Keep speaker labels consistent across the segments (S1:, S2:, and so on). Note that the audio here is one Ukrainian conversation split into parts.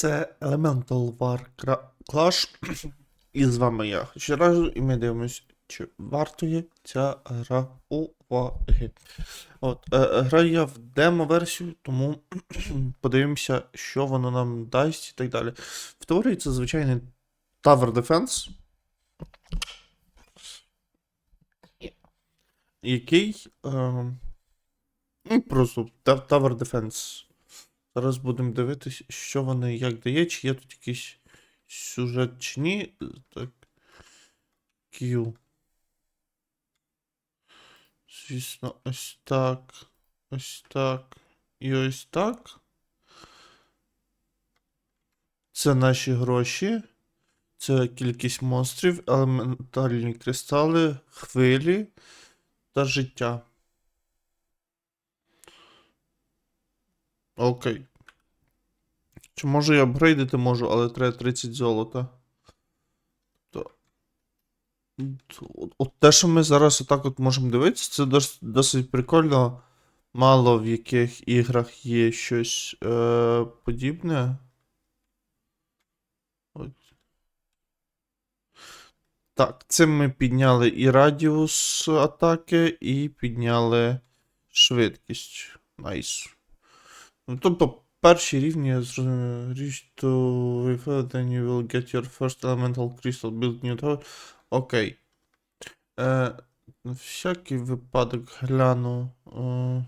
S1: Це Elemental War Clash. І з вами я ще разу, і ми дивимось, чи вартує ця гра уваги. От, е, граю я в демо-версію, тому подивимося, що воно нам дасть і так далі. В теорії це звичайний Tower Defense. Який. Е, просто Tower Defense. Зараз будемо дивитись, що вони як дає, чи є тут якийсь сюжет чи ні. Так. Q. Звісно, ось так. Ось так. І ось так. Це наші гроші. Це кількість монстрів, елементальні кристали, хвилі та життя. Окей. Чи можу я апгрейдити можу, але треба 30 золота. То... От, от те, що ми зараз отак от можемо дивитися, це дос, досить прикольно. Мало в яких іграх є щось е, подібне. От. Так, цим ми підняли і радіус атаки, і підняли швидкість. Найс. Ну, тобто, перші рівні я зрозумів. Reach to then you will get your first elemental crystal build new tower. Окей. Е, всякий випадок гляну. Е,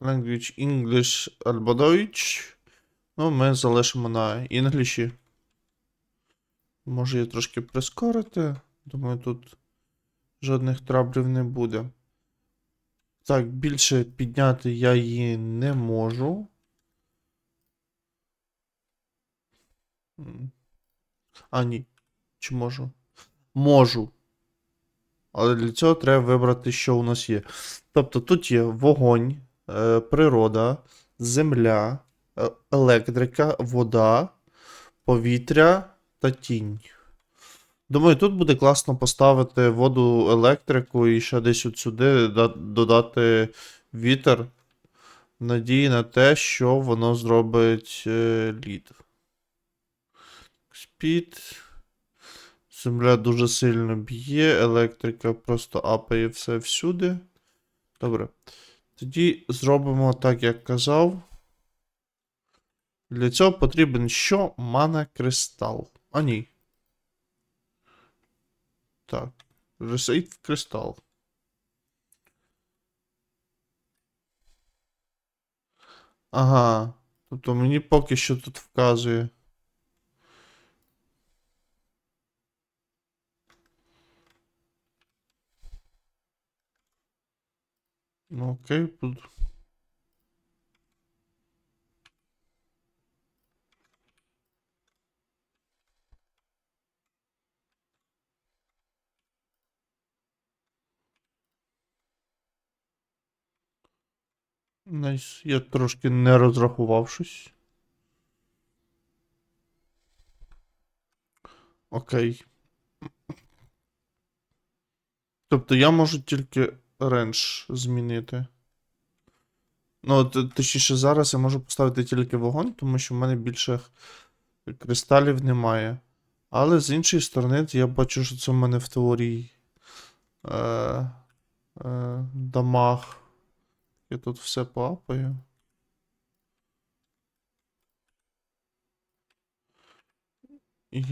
S1: language English або Deutsch. Ну, ми залишимо на інгліші. Може я трошки прискорити. Думаю, тут жодних траблів не буде. Так, більше підняти я її не можу. А, ні. Чи можу? Можу. Але для цього треба вибрати, що у нас є. Тобто тут є вогонь, е, природа, земля, е- електрика, вода, повітря та тінь. Думаю, тут буде класно поставити воду, електрику і ще десь от сюди додати вітер. Надії на те, що воно зробить е, лід. Спід. Земля дуже сильно б'є, електрика просто апає все всюди. Добре. Тоді зробимо так, як казав. Для цього потрібен що? Мана кристал. А ні. Так. Ресейт кристал. Ага. Тобто мені поки що тут вказує. Ну окей, буду. Найс, я трошки не розрахувавшись. Окей. Тобто я можу тільки рендж змінити. Ну, точніше, зараз я можу поставити тільки вогонь, тому що в мене більше кристалів немає. Але з іншої сторони, я бачу, що це в мене в теорії е, е, дамаг. Я тут все поапаю. І.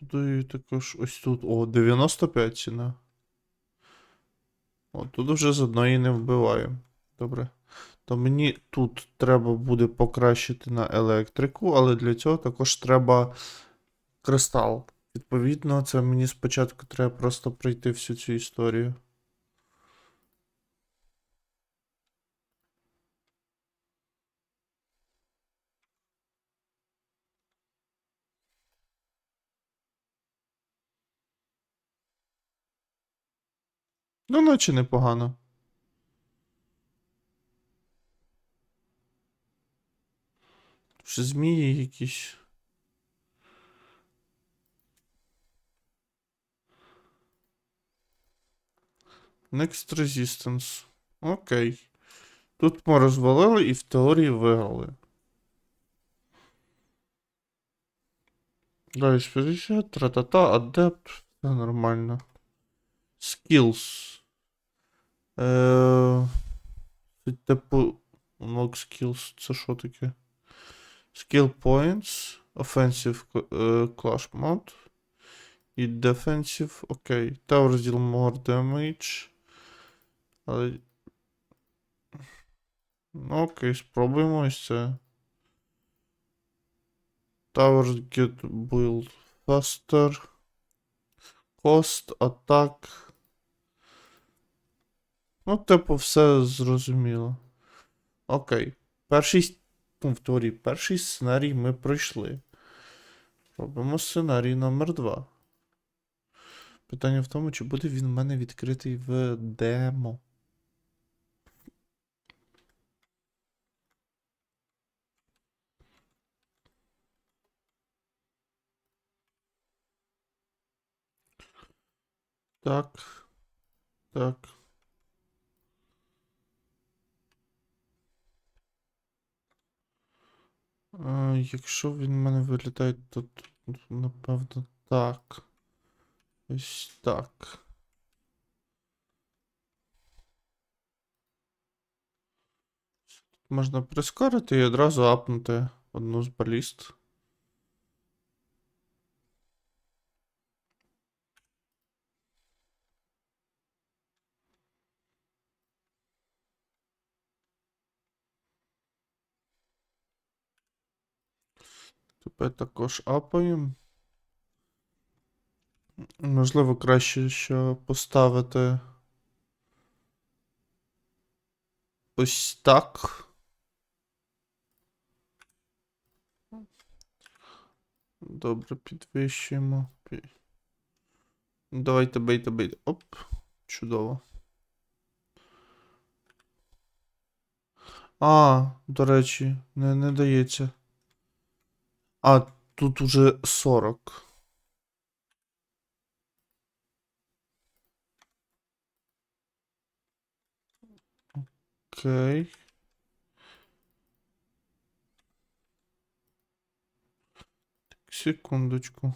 S1: Даю також ось тут. О, 95 ціна. О, тут вже з одної не вбиваю. Добре. То мені тут треба буде покращити на електрику, але для цього також треба кристал. Відповідно, це мені спочатку треба просто пройти всю цю історію. Ну, наче непогано. Ще змії якісь. Next resistance. Окей. Тут ми розвалили і в теорії виграли. Далі 50, тра-та-та, адепт, все нормально. Skills. Е, це типу. Unlock skills, це що таке? Skill points, offensive е, clash mode. І defensive, окей. Towers deal more damage. Але. Ну, окей, спробуємо ось це. Towers get build faster. Cost, attack. Ну, типу, все зрозуміло. Окей. Перший. Ну, в теорії, перший сценарій ми пройшли. Робимо сценарій номер 2. Питання в тому, чи буде він в мене відкритий в демо. Так. Так. А, якщо він в мене вилітає, то напевно так. Ось так. Можна прискорити і одразу апнути одну з баліст. Тепер також апаємо. Можливо, краще що поставити ось так. Добре, підвищуємо. Давайте бейте бейте. Оп, чудово. А, до речі, не, не дається. А, тут уже 40. Окей. Секундочку.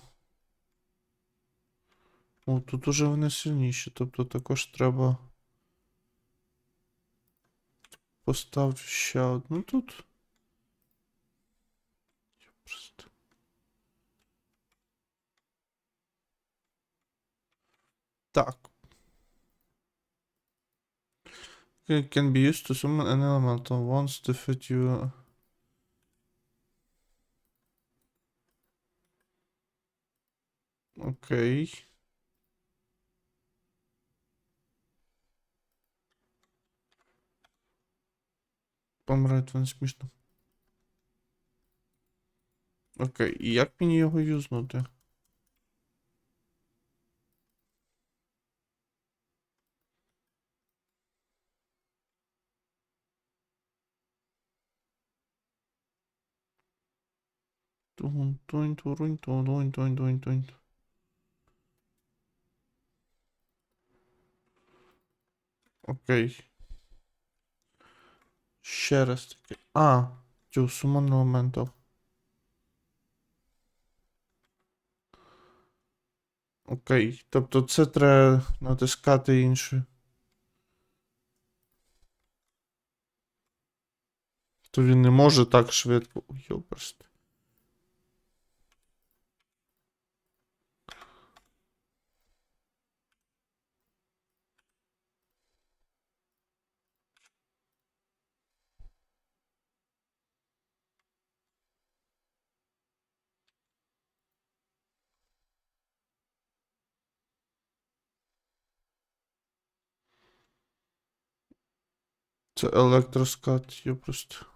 S1: О, тут уже вони сильніші, тобто також треба. Поставлю ще одну тут. Я Просто. Так. It can be used to summon an elemental once defeat you. Окей. Помирать вони смішно. Окей, і як мені його юзнути? Окей. Ще раз таки. А, цю сумон моменту. Окей. Тобто це треба натискати інше. То він не може так швидко. Йоперст. Це електроскат, я просто.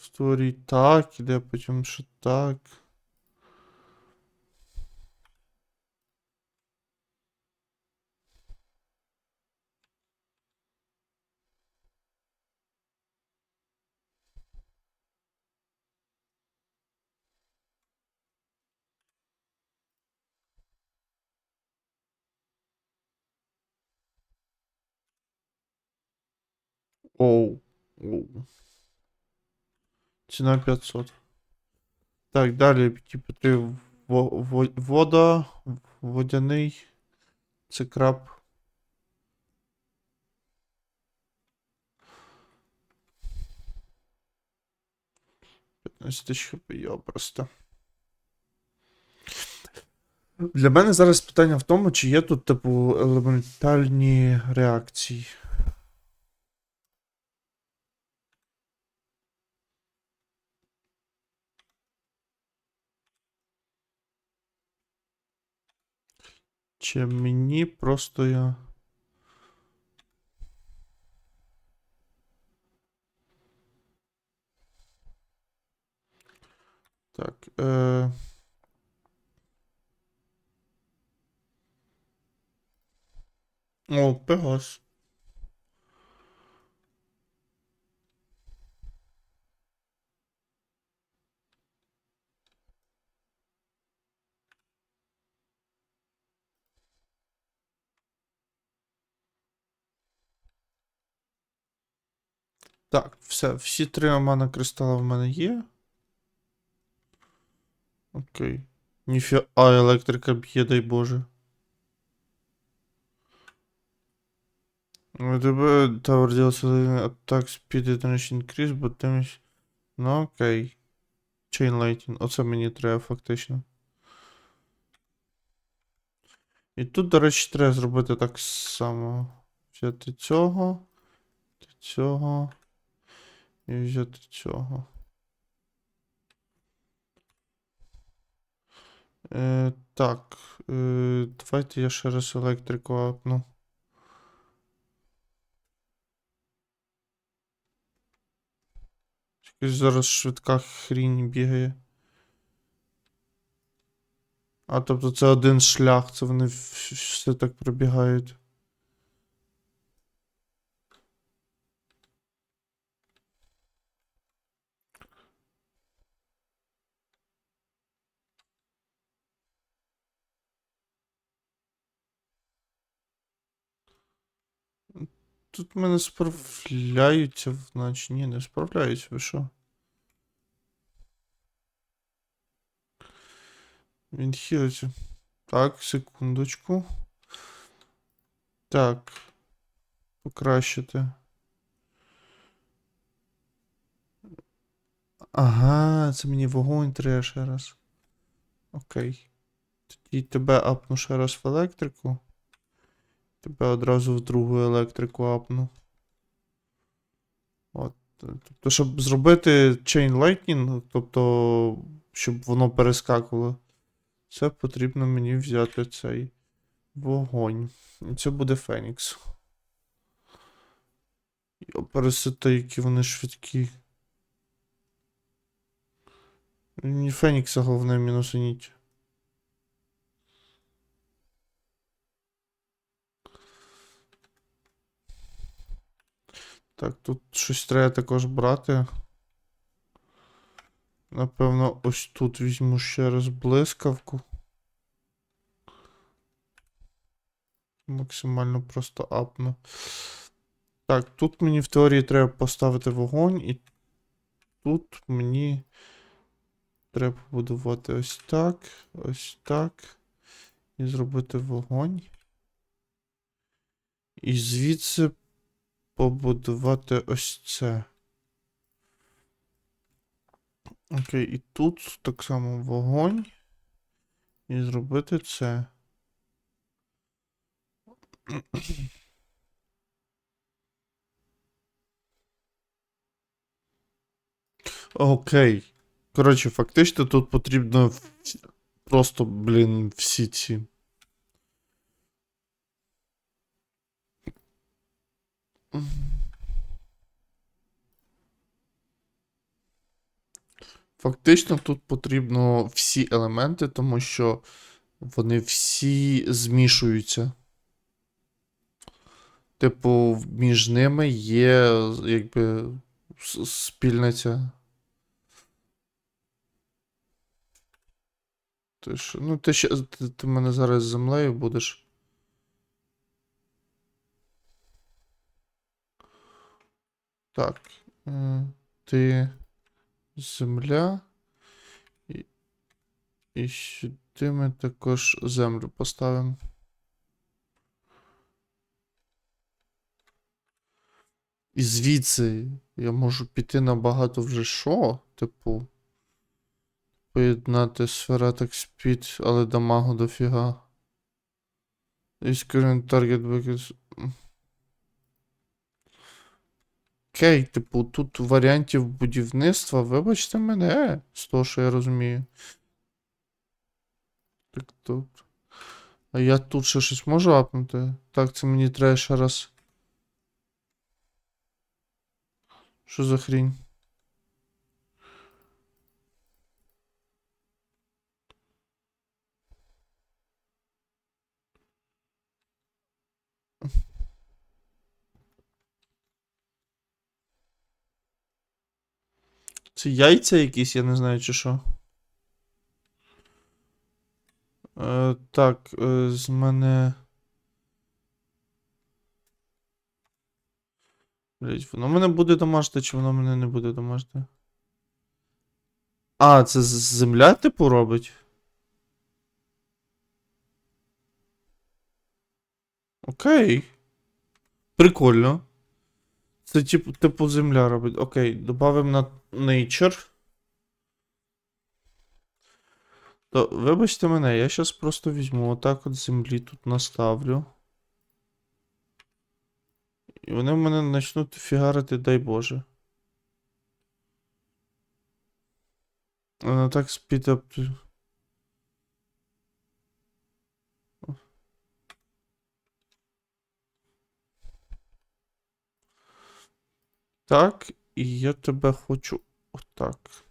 S1: Створіть так, іде, потім що так. Оу. Оу. Ціна 500. Так, далі, типу, во- вода, водяний. Це краб. тисяч хп, йо, просто. Для мене зараз питання в тому, чи є тут, типу, елементальні реакції. Чи мені просто я. Так. Е... О, Пегас. Так, все, всі три омана кристала в мене є. Окей. Ніфіа електрика б'є, дай Боже. У тебе Tower deals attack speed generation increase, but damage... Ну окей. Chain Lightning. Оце мені треба фактично. І тут, до речі, треба зробити так само. Взяти цього. Цього. І взяти цього. Е, так. Е, давайте я ще раз електрику апну. Якась зараз швидка хрінь бігає. А, тобто це один шлях, це вони все так пробігають. Тут мене справляються, наче ні, не справляються, ви що? Він хілиться. Так, секундочку. Так. Покращити. Ага, це мені вогонь треба ще раз. Окей. Тоді тебе апну ще раз в електрику. Тебе одразу в другу електрику апну. От. Тобто, щоб зробити Chain Lightning, тобто, щоб воно перескакувало, це потрібно мені взяти цей вогонь. І це буде Фенікс. Пересити, які вони швидкі. Фенікса головне мінусаніть. Так, тут щось треба також брати. Напевно, ось тут візьму ще раз блискавку. Максимально просто апну. Так, тут мені в теорії треба поставити вогонь, і тут мені треба побудувати ось так, ось так. І зробити вогонь. І звідси побудувати ось це. Окей, і тут так само вогонь. І зробити це. Окей. Коротше, фактично тут потрібно просто, блін, всі ці. Фактично тут потрібно всі елементи, тому що вони всі змішуються. Типу, між ними є якби спільниця. Ти ну, ти ще ти, ти мене зараз з землею будеш. Так. е, Ти земля. І, сюди ми також землю поставимо. І звідси я можу піти набагато вже що? Типу. Поєднати сфера так спід, але дамагу дофіга. Is current target because... Окей, типу, тут варіантів будівництва, вибачте мене, з того, що я розумію. Так тут. А я тут ще щось можу апнути? Так, це мені треба ще раз. Що за хрінь? Це яйця якісь, я не знаю, чи що. Е, так, е, з мене. Блять, воно мене буде домажити, чи воно мене не буде домажити? А, це земля, типу, робить? Окей. Прикольно. Це типу, типу земля робить. Окей, добавимо на nature. То, вибачте мене, я зараз просто візьму отак от землі тут наставлю. І вони в мене почнуть фігарити, дай Боже. Вона так спідап. Так, і я тебе хочу отак.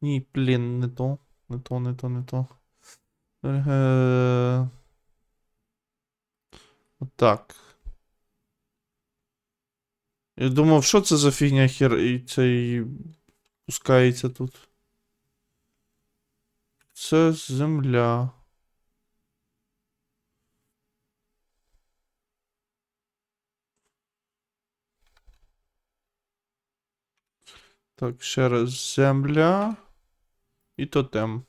S1: Ні, блін, не то. Не то, не то, не то. Е... Отак. Я думав, що це за фігня хер і цей пускається тут. Це земля. Так, ще раз земля. І тотем.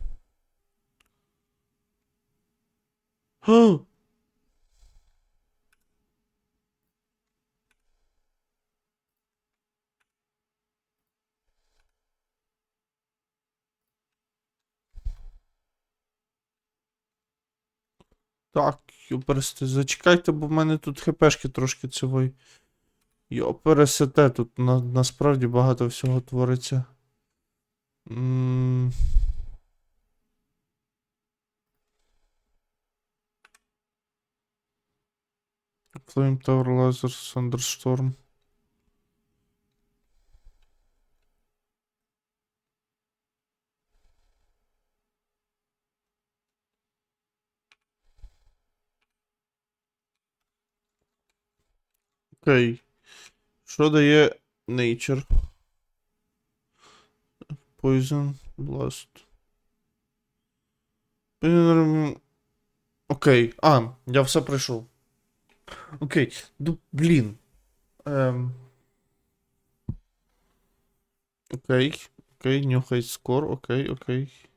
S1: О! Так, йопересте, зачекайте, бо в мене тут хпшки трошки цивой. Йопересете, тут на, насправді багато всього твориться. М. Flame Tower. Окей. Що дає Nature? Poison Blast. Окей. А, я все пройшов. Окей. Ну, блін. Ем. Окей. Окей, нюхай скор, окей, окей.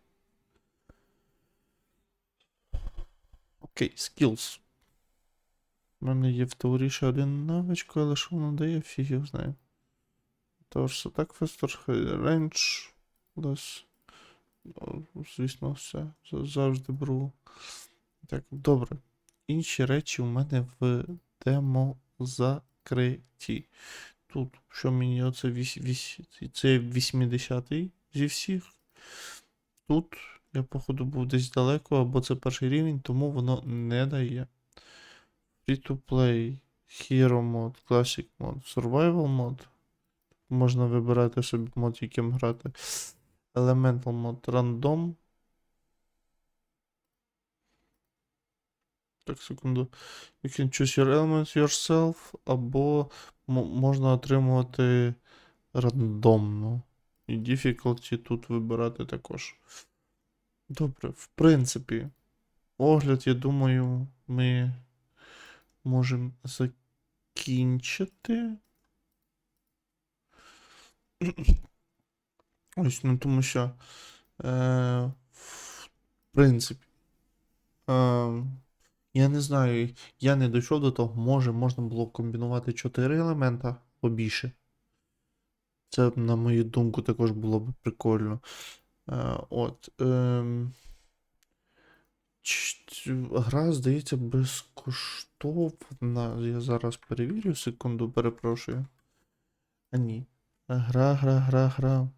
S1: Окей, skills. У мене є в теорії ще один навичка, але що воно дає, фіг його знає. Тож, так, фестер, рейндж, лес. Звісно, все. Завжди беру. Так, добре. Інші речі у мене в демо закриті. Тут, що мені оце вісь, вісь, це 80-й зі всіх. Тут я, походу, був десь далеко, або це перший рівень, тому воно не дає. Free-to-play, Hero мод, Classic мод, Survival мод. Можна вибирати собі мод, яким грати. Elemental мод, Random. Так, секунду. You can choose your elements yourself, або можна отримувати рандомно. І difficulty тут вибирати також. Добре, в принципі, огляд, я думаю, ми можемо закінчити. Ось, ну тому що. Е, в принципі. Е, я не знаю, я не дійшов до того, може можна було комбінувати 4 елемента побільше. Це, на мою думку, також було б прикольно. Е, от. ц- Гра, здається, безкоштовна. Я зараз перевірю, секунду, перепрошую. А ні. Гра, гра, гра, гра.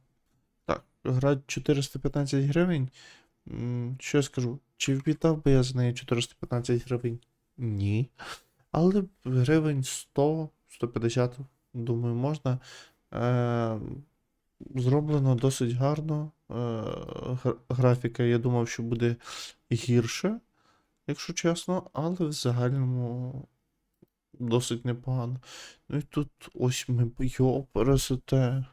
S1: Так, гра 415 гривень. Що я скажу? Чи впітав би я за неї 415 гривень? Ні. Але гривень 100-150, думаю, можна. Е, зроблено досить гарно. Е, графіка, я думав, що буде гірше, якщо чесно, але в загальному досить непогано. Ну і тут ось ми його пересете.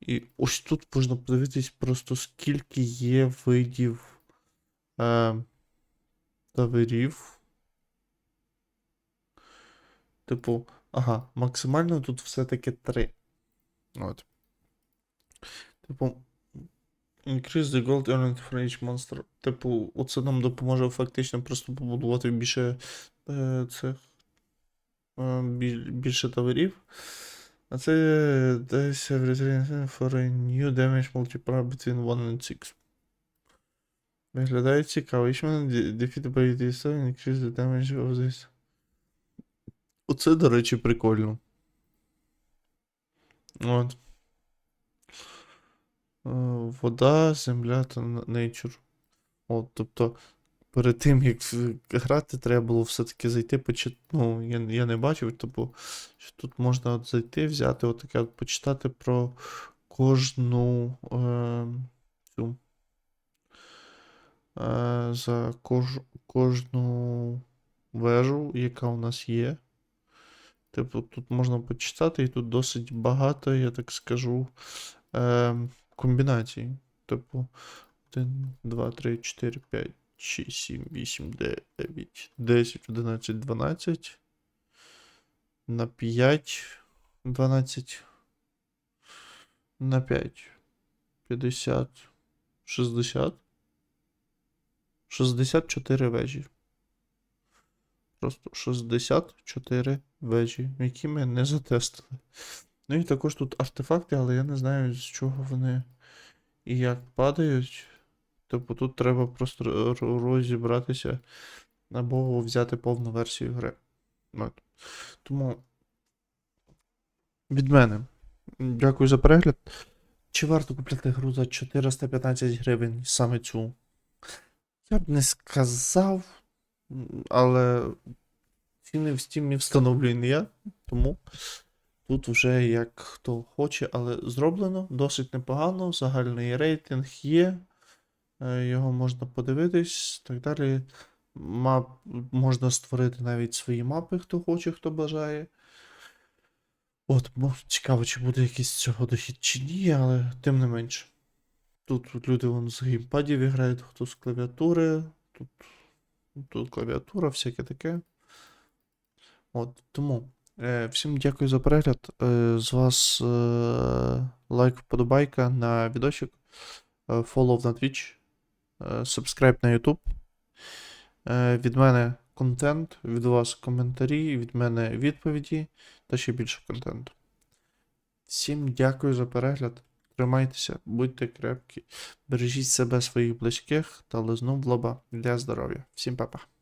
S1: І ось тут можна подивитись просто скільки є видів е, таверів. Типу, ага, максимально тут все-таки три. От. Типу, increase the gold earned for each monster. Типу, оце нам допоможе фактично просто побудувати більше е, цих е, біль- більше таверів. А це десь for a new damage multiplier between 1 and 6. Виглядає цікаво. Each man defeated by this increase the damage of this. Оце, до речі, прикольно. От. Е, Вода, земля та nature. От, тобто, перед тим, як грати, треба було все-таки зайти, почитати. Ну, я, я не бачив, тобто, що тут можна от зайти, взяти, от от, почитати про кожну е, цю. Е, за кож, кожну вежу, яка у нас є. Типу, тут можна почитати, і тут досить багато, я так скажу, е, комбінацій. Типу, 1, 2, 3, 4, 5, 6, 7, 8, 9, 10, 11, 12. На 5, 12. На 5. 50, 60. 64 вежі. Просто 64 вежі, які ми не затестили. Ну і також тут артефакти, але я не знаю, з чого вони і як падають. Типу тут треба просто розібратися або взяти повну версію гри. От. Тому від мене. Дякую за перегляд. Чи варто купляти гру за 415 гривень саме цю? Я б не сказав, але ціни в Steam встановлюю не я, тому тут вже як хто хоче, але зроблено досить непогано. Загальний рейтинг є. е, Його можна подивитись, так далі. Мап, можна створити навіть свої мапи, хто хоче, хто бажає. От, цікаво, чи буде якийсь цього дохід чи ні, але тим не менше. Тут люди вон з геймпадів грають, хто з клавіатури, тут, тут клавіатура, всяке таке. От, тому. Е, всім дякую за перегляд. Е, з вас е, лайк, вподобайка на відосик, фоллоу на Twitch, subscribe на YouTube. Від мене контент, від вас коментарі, від мене відповіді та ще більше контенту. Всім дякую за перегляд. Тримайтеся, будьте крепкі, бережіть себе своїх близьких та лизну в лоба для здоров'я. Всім па-па.